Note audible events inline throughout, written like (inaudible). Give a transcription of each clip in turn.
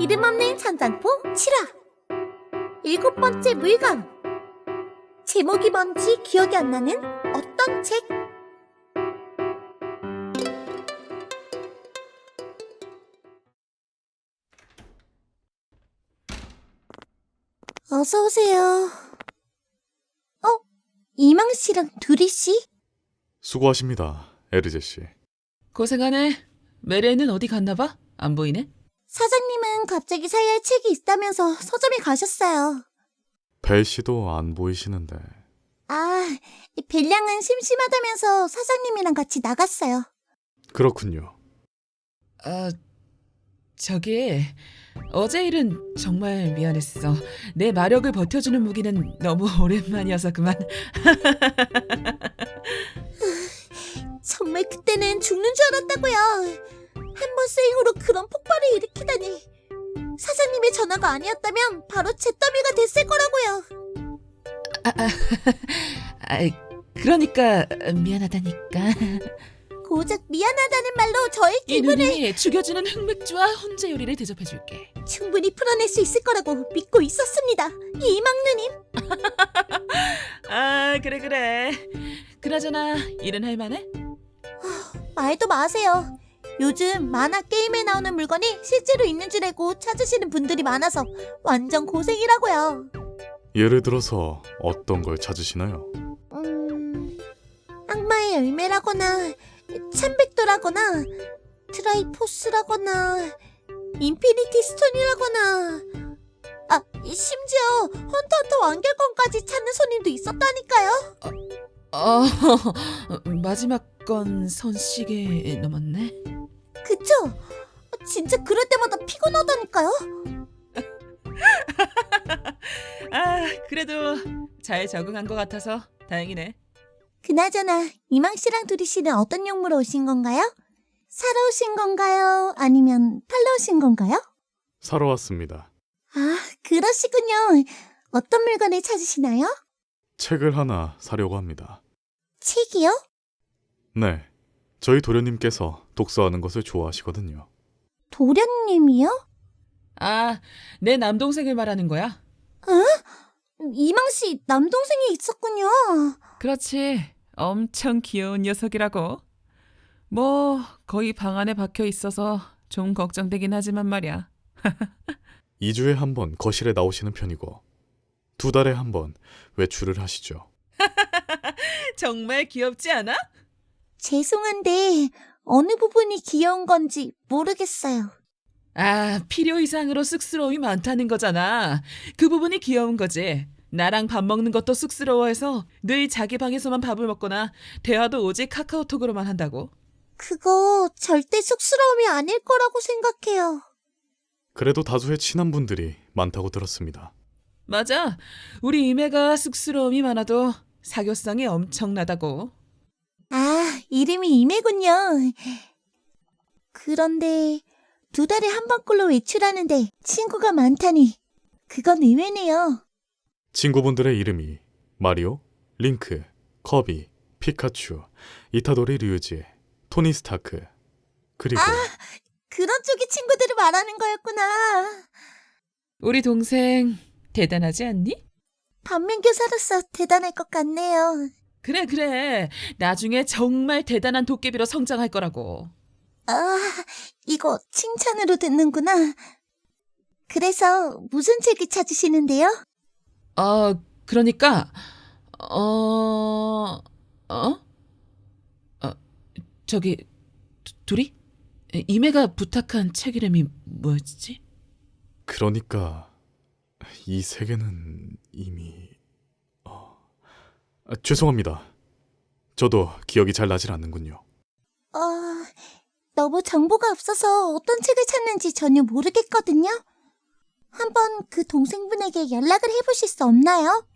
이름 없는 전당포 7화 일곱 번째 물건 제목이 뭔지 기억이 안 나는 어떤 책 어서 오세요. 어? 이망 씨랑 두리 씨? 수고하십니다, 에르제 씨. 고생하네. 메레는 어디 갔나 봐? 안 보이네? 사장님은 갑자기 사야 할 책이 있다면서 서점에 가셨어요. 벨 씨도 안 보이시는데. 아, 이 벨량은 심심하다면서 사장님이랑 같이 나갔어요. 그렇군요. 아, 저기 어제 일은 정말 미안했어. 내 마력을 버텨주는 무기는 너무 (laughs) 오랜만이어서 그만. (laughs) 정말 그때는 죽는 줄 알았다고요. 한 번 스윙으로 그런 폭발을 일으키다니. 사장님의 전화가 아니었다면 바로 제 더미가 됐을 거라고요. (laughs) 아, 그러니까 미안하다니까. 고작 미안하다는 말로 저의 이 기분을 누님이 죽여주는 흑맥주와 혼자 요리를 대접해줄게. 충분히 풀어낼 수 있을 거라고 믿고 있었습니다. 이망 누님. (laughs) 아, 그래 그래. 그나저나 일은 할 만해? 말도 마세요. 요즘 만화 게임에 나오는 물건이 실제로 있는 줄 알고 찾으시는 분들이 많아서 완전 고생이라고요. 예를 들어서 어떤 걸 찾으시나요? 음, 악마의 열매라거나 참백도라거나 트라이포스라거나 인피니티 스톤이라거나 아 심지어 헌터 헌터 완결권까지 찾는 손님도 있었다니까요. 어, (laughs) 마지막 건 손시계 넘었네. 그쵸? 진짜 그럴 때마다 피곤하다니까요. (laughs) 아, 그래도 잘 적응한 것 같아서 다행이네. 그나저나 이망 씨랑 두리 씨는 어떤 용무로 오신 건가요? 사러 오신 건가요? 아니면 팔러 오신 건가요? 사러 왔습니다. 아, 그러시군요. 어떤 물건을 찾으시나요? 책을 하나 사려고 합니다. 책이요? 네. 저희 도련님께서 독서하는 것을 좋아하시거든요. 도련님이요? 아, 내 남동생을 말하는 거야? 이망 씨 남동생이 있었군요. 그렇지. 엄청 귀여운 녀석이라고. 뭐, 거의 방 안에 박혀 있어서 좀 걱정되긴 하지만 말이야. (laughs) 2주에 한 번 거실에 나오시는 편이고, 두 달에 한 번 외출을 하시죠. (laughs) 정말 귀엽지 않아? 죄송한데 어느 부분이 귀여운 건지 모르겠어요. 아, 필요 이상으로 쑥스러움이 많다는 거잖아. 그 부분이 귀여운 거지. 나랑 밥 먹는 것도 쑥스러워해서 늘 자기 방에서만 밥을 먹거나 대화도 오직 카카오톡으로만 한다고. 그거 절대 쑥스러움이 아닐 거라고 생각해요. 그래도 다수의 친한 분들이 많다고 들었습니다. 맞아. 우리 이매가 쑥스러움이 많아도 사교성이 엄청나다고. 아, 이름이 이매군요. 그런데 두 달에 한 번꼴로 외출하는데 친구가 많다니 그건 의외네요. 친구분들의 이름이 마리오, 링크, 커비, 피카츄, 이타도리 류지, 토니 스타크, 그리고 그런 쪽의 친구들을 말하는 거였구나. 우리 동생 대단하지 않니? 반면교사로서 대단할 것 같네요. 그래 그래. 나중에 정말 대단한 도깨비로 성장할 거라고. 아, 이거 칭찬으로 듣는구나. 그래서 무슨 책을 찾으시는데요? 어, 그러니까 어, 어? 어, 저기 두- 둘이 이매가 부탁한 책 이름이 뭐였지? 그러니까 이 세계는 이미 어... 아, 죄송합니다. 저도 기억이 잘 나질 않는군요. 어, 너무 정보가 없어서 어떤 책을 찾는지 전혀 모르겠거든요. 한번 그 동생분에게 연락을 해보실 수 없나요?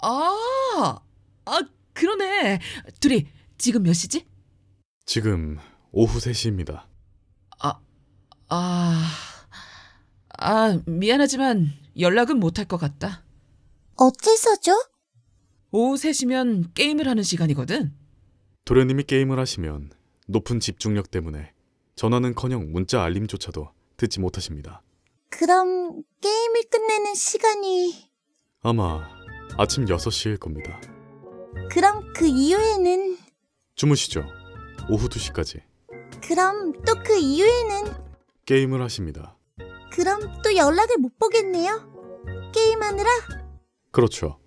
아, 아 그러네. 둘이 지금 몇 시지? 지금 오후 3시입니다. 아, 아, 아 미안하지만 연락은 못할 것 같다. 어째서죠? 오후 3시면 게임을 하는 시간이거든. 도련님이 게임을 하시면 높은 집중력 때문에 전화는커녕 문자 알림조차도 듣지 못하십니다. 그럼 게임을 끝내는 시간이 아마 아침 6시일 겁니다. 그럼 그 이후에는 주무시죠. 오후 2시까지. 그럼 또 그 이후에는 게임을 하십니다. 그럼 또 연락을 못 보겠네요. 게임하느라 그렇죠.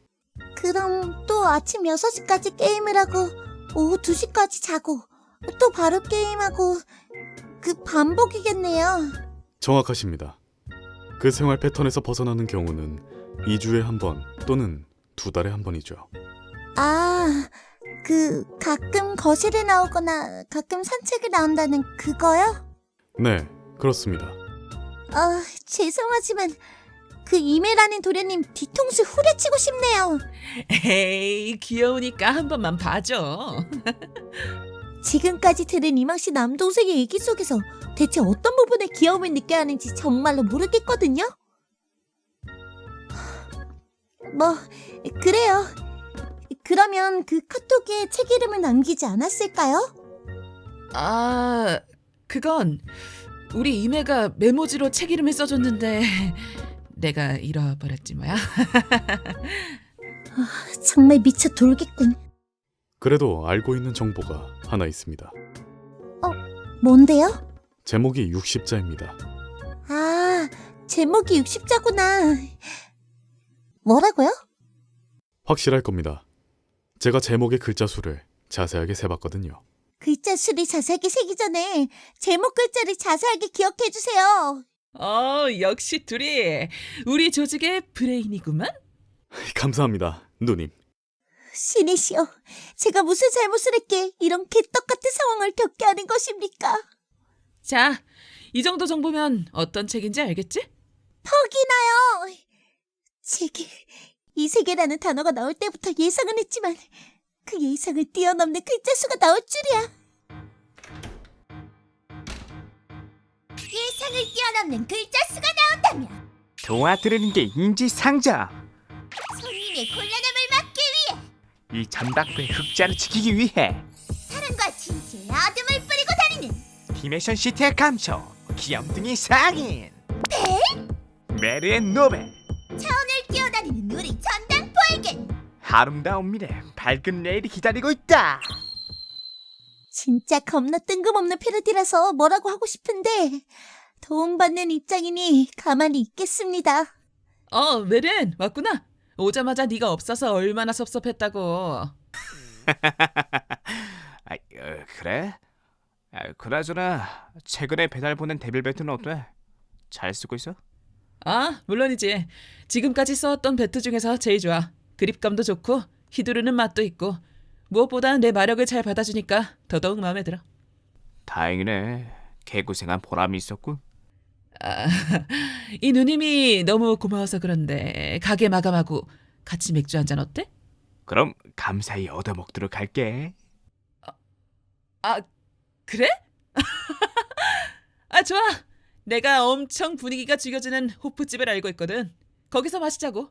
그럼 또 아침 6시까지 게임을 하고 오후 2시까지 자고 또 바로 게임하고 그 반복이겠네요. 정확하십니다. 그 생활 패턴에서 벗어나는 경우는 2주에 한 번 또는 두 달에 한 번이죠. 아, 그 가끔 거실에 나오거나 가끔 산책을 나온다는 그거요? 네, 그렇습니다. 아, 죄송하지만 그 이메라는 도련님 뒤통수 후려치고 싶네요. 에이, 귀여우니까 한 번만 봐줘. (laughs) 지금까지 들은 이망 씨 남동생의 얘기 속에서 대체 어떤 부분에 귀여움을 느껴야 하는지 정말로 모르겠거든요. 뭐 그래요. 그러면 그 카톡에 책 이름을 남기지 않았을까요? 아, 그건 우리 이매가 메모지로 책 이름을 써줬는데 내가 잃어버렸지 뭐야. 정말 미쳐 돌겠군. 그래도 알고 있는 정보가 하나 있습니다. 뭔데요? 제목이 60자입니다. 아, 제목이 60자구나. 뭐라고요? 확실할 겁니다. 제가 제목의 글자 수를 자세하게 세봤거든요. 글자 수를 자세하게 세기 전에 제목 글자를 자세하게 기억해 주세요. 어, 역시 둘이 우리 조직의 브레인이구만. 감사합니다, 누님. 신이시여, 제가 무슨 잘못을 했기에 이런 개떡 같은 상황을 겪게 하는 것입니까? 자, 이 정도 정보면 어떤 책인지 알겠지? 퍽이나요. 세계, 이 세계라는 단어가 나올 때부터 예상은 했지만 그 예상을 뛰어넘는 글자 수가 나올 줄이야. 예상을 뛰어넘는 글자 수가 나온다면. 도와드리는 게 인지상정. 손님의 곤란함을 막기 위해. 이 전박부의 흑자를 지키기 위해. 사랑과 진실의 어둠을 뿌리고 다니는. 디메이션 시트의 감초, 귀염둥이 상인. 메르의 노벨, 차원을 뛰어다니는 우리 전당포에겐. 아름다운 미래, 밝은 내일이 기다리고 있다. 진짜 겁나 뜬금없는 패러디라서 뭐라고 하고 싶은데 도움받는 입장이니 가만히 있겠습니다. 어, 메른 왔구나. 오자마자 네가 없어서 얼마나 섭섭했다고. (laughs) 아, 어, 그래? 아, 그나저나 최근에 배달 보낸 데빌베트는 어때? 잘 쓰고 있어? 아, 물론이지. 지금까지 써왔던 배트 중에서 제일 좋아. 그립감도 좋고 휘두르는 맛도 있고 무엇보다 내 마력을 잘 받아주니까 더더욱 마음에 들어. 다행이네. 개고생한 보람이 있었군. 아, (laughs) 이 누님이 너무 고마워서 그런데 가게 마감하고 같이 맥주 한 잔 어때? 그럼 감사히 얻어먹도록 할게. 아, 그래? (laughs) 아, 좋아. 내가 엄청 분위기가 죽여지는 호프집을 알고 있거든. 거기서 마시자고.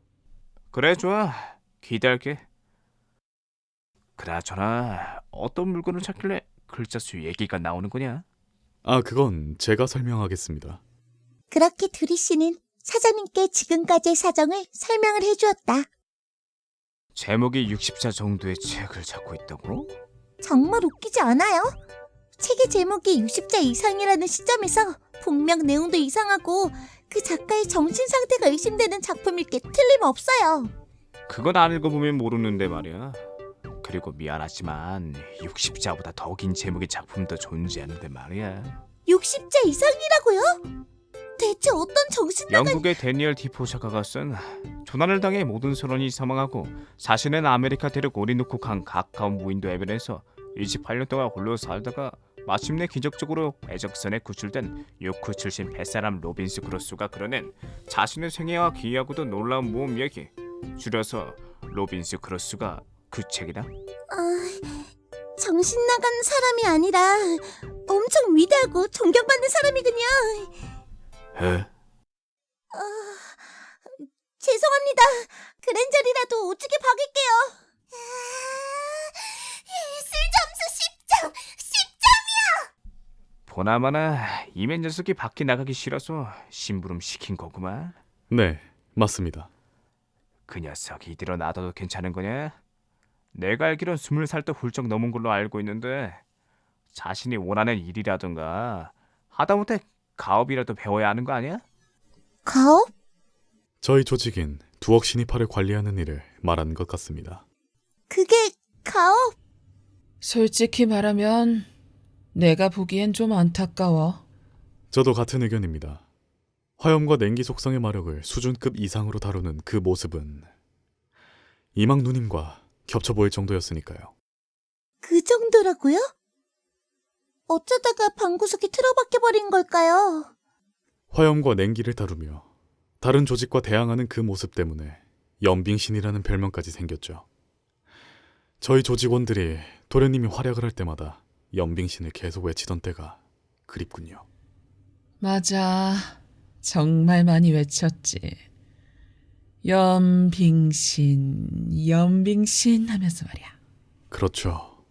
그래 좋아 기대할게 그나저나 어떤 물건을 찾길래 글자 수 얘기가 나오는 거냐 아, 그건 제가 설명하겠습니다. 그렇게 두리 씨는 사장님께 지금까지의 사정을 설명을 해주었다. 제목이 60자 정도의 책을 찾고 있다고? 정말 웃기지 않아요? 책의 제목이 60자 이상이라는 시점에서 분명 내용도 이상하고 그 작가의 정신 상태가 의심되는 작품일 게 틀림없어요. 그건 안 읽어보면 모르는데 말이야 그리고 미안하지만 60자보다 더 긴 제목의 작품도 존재하는데 말이야 60자 이상이라고요? 대체 어떤 정신 나간 영국의 데니얼 디포 작가가 쓴 조난을 당해 모든 선원이 사망하고 자신은 아메리카 대륙 오리누쿠강 가까운 무인도 해변에서 28년 동안 홀로 살다가 마침내 기적적으로 애적선에 구출된 요크 출신 뱃사람 로빈스 크로스가 그려낸 자신의 생애와 기이하고도 놀라운 모험 이야기 줄여서 로빈스 크로스가 그 책이다 아, 정신 나간 사람이 아니라 엄청 위대하고 존경받는 사람이군요. 에? 아, 죄송합니다. 그랜저리라도 오죽에 박을게요. 술 점수 10점, 10점이요. 보나마나 이맨 녀석이 밖에 나가기 싫어서 심부름 시킨 거구만. 네, 맞습니다. 그 녀석 이대로 놔둬도 괜찮은 거냐? 내가 알기론 스물 살도 훌쩍 넘은 걸로 알고 있는데 자신이 원하는 일이라든가 하다못해 가업이라도 배워야 하는 거 아니야? 가업? 저희 조직인 두억 신입파를 관리하는 일을 말하는 것 같습니다. 그게 가업? 솔직히 말하면 내가 보기엔 좀 안타까워. 저도 같은 의견입니다. 화염과 냉기 속성의 마력을 수준급 이상으로 다루는 그 모습은 이망 누님과 겹쳐 보일 정도였으니까요. 그 정도라고요? 어쩌다가 방구석에 틀어박혀 버린 걸까요? 화염과 냉기를 다루며 다른 조직과 대항하는 그 모습 때문에 연빙신이라는 별명까지 생겼죠. 저희 조직원들이 도련님이 활약을 할 때마다 연빙신을 계속 외치던 때가 그립군요. 맞아. 정말 많이 외쳤지. 연빙신, 연빙신 하면서 말이야. 그렇죠.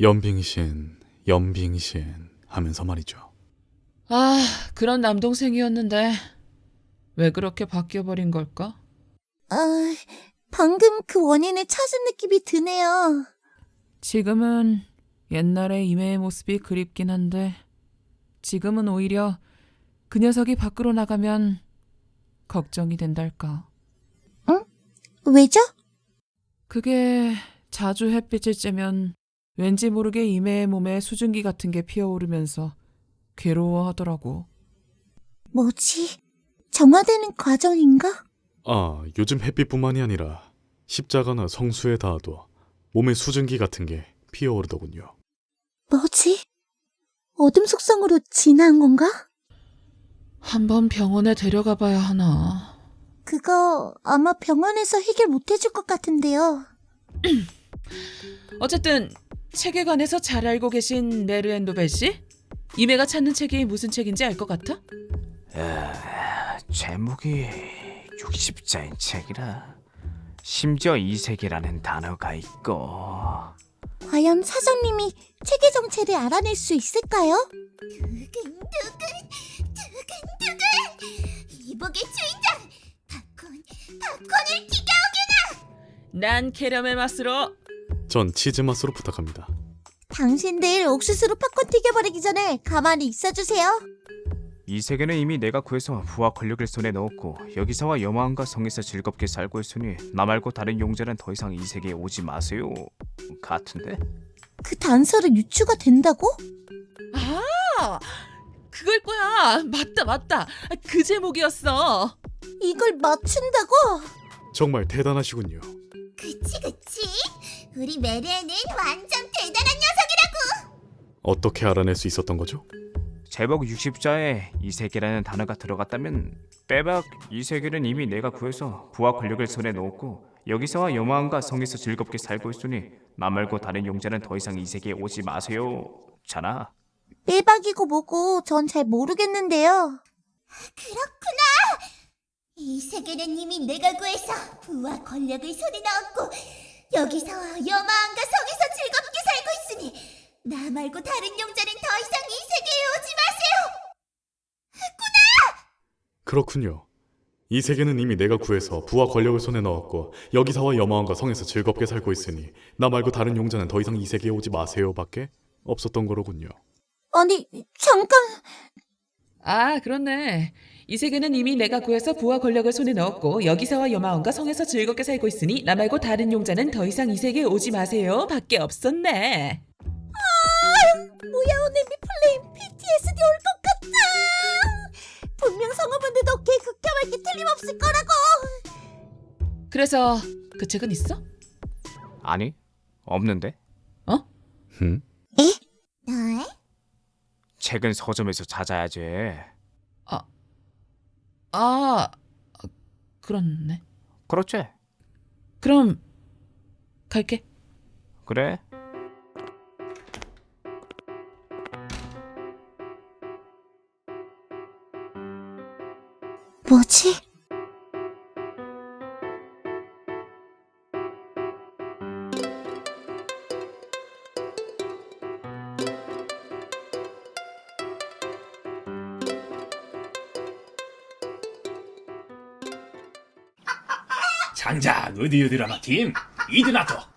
연빙신, 연빙신 하면서 말이죠. 아, 그런 남동생이었는데 왜 그렇게 바뀌어버린 걸까? 아, 방금 그 원인을 찾은 느낌이 드네요. 지금은 옛날의 이매의 모습이 그립긴 한데 지금은 오히려 그 녀석이 밖으로 나가면 걱정이 된달까. 왜죠? 그게 자주 햇빛을 쬐면 왠지 모르게 이매의 몸에 수증기 같은 게 피어오르면서 괴로워하더라고. 뭐지? 정화되는 과정인가? 아, 요즘 햇빛뿐만이 아니라 십자가나 성수에 닿아도 몸에 수증기 같은 게 피어오르더군요. 뭐지? 어둠 속성으로 진화한 건가? 한번 병원에 데려가 봐야 하나. 그거 아마 병원에서 해결 못 해줄 것 같은데요. (clears throat) 어쨌든 책에 관해서 잘 알고 계신 네르 앤도벨 씨? 이매가 찾는 책이 무슨 책인지 알 것 같아? 제목이 60자인 책이라 심지어 이세계라는 단어가 있고 과연 사장님이 체계 정체를 알아낼 수 있을까요? 두근두근 두근두근 이 복의 주인장 팝콘 팝콘을 튀겨 난 캐럼의 맛으로 전 치즈 맛으로 부탁합니다. 당신들 옥수수로 팝콘 튀겨버리기 전에 가만히 있어주세요 이 세계는 이미 내가 구해서 부와 권력을 손에 넣었고 여기서와 여마왕과 성에서 즐겁게 살고 있으니 나 말고 다른 용자는 더 이상 이 세계에 오지 마세요 같은데? 그 단서를 유추가 된다고? 아 그걸 거야 맞다 맞다 그 제목이었어 이걸 맞춘다고? 정말 대단하시군요. 그치 그치 우리 메리에는 완전 대단한 녀석이라고. 어떻게 알아낼 수 있었던 거죠? 제목 60자에 이세계라는 단어가 들어갔다면 빼박 이세계는 이미 내가 구해서 부와 권력을 손에 넣었고 여기서와 여마왕과 성에서 즐겁게 살고 있으니 나 말고 다른 용자는 더 이상 이 세계에 오지 마세요. 잖아 빼박이고 뭐고 전 잘 모르겠는데요. 그렇구나. 이 세계는 이미 내가 구해서 부와 권력을 손에 넣었고 여기서 여마왕과 성에서 즐겁게 살고 있으니 나 말고 다른 용자는 더 이상 이 세계에 오지 마세요 그렇군요. 이 세계는 이미 내가 구해서 부와 권력을 손에 넣었고 여기서와 여마왕과 성에서 즐겁게 살고 있으니 나 말고 다른 용자는 더 이상 이 세계에 오지 마세요밖에 없었던 거로군요. 아니 잠깐 아 그렇네 이 세계는 이미 내가 구해서 부와 권력을 손에 넣었고 여기서와 여마원과 성에서 즐겁게 살고 있으니 나 말고 다른 용자는 더 이상 이 세계에 오지 마세요 밖에 없었네 뭐야 오늘 미플레임 PTSD 올 것 같아 분명 성우분들도 걔 극혐할 게 틀림없을 거라고 그래서 그 책은 있어? 아니 없는데 어? 흠? 네? 책은 서점에서 찾아야지 아 그렇네. 그렇지. 그럼 갈게. 그래. 뭐지? 장작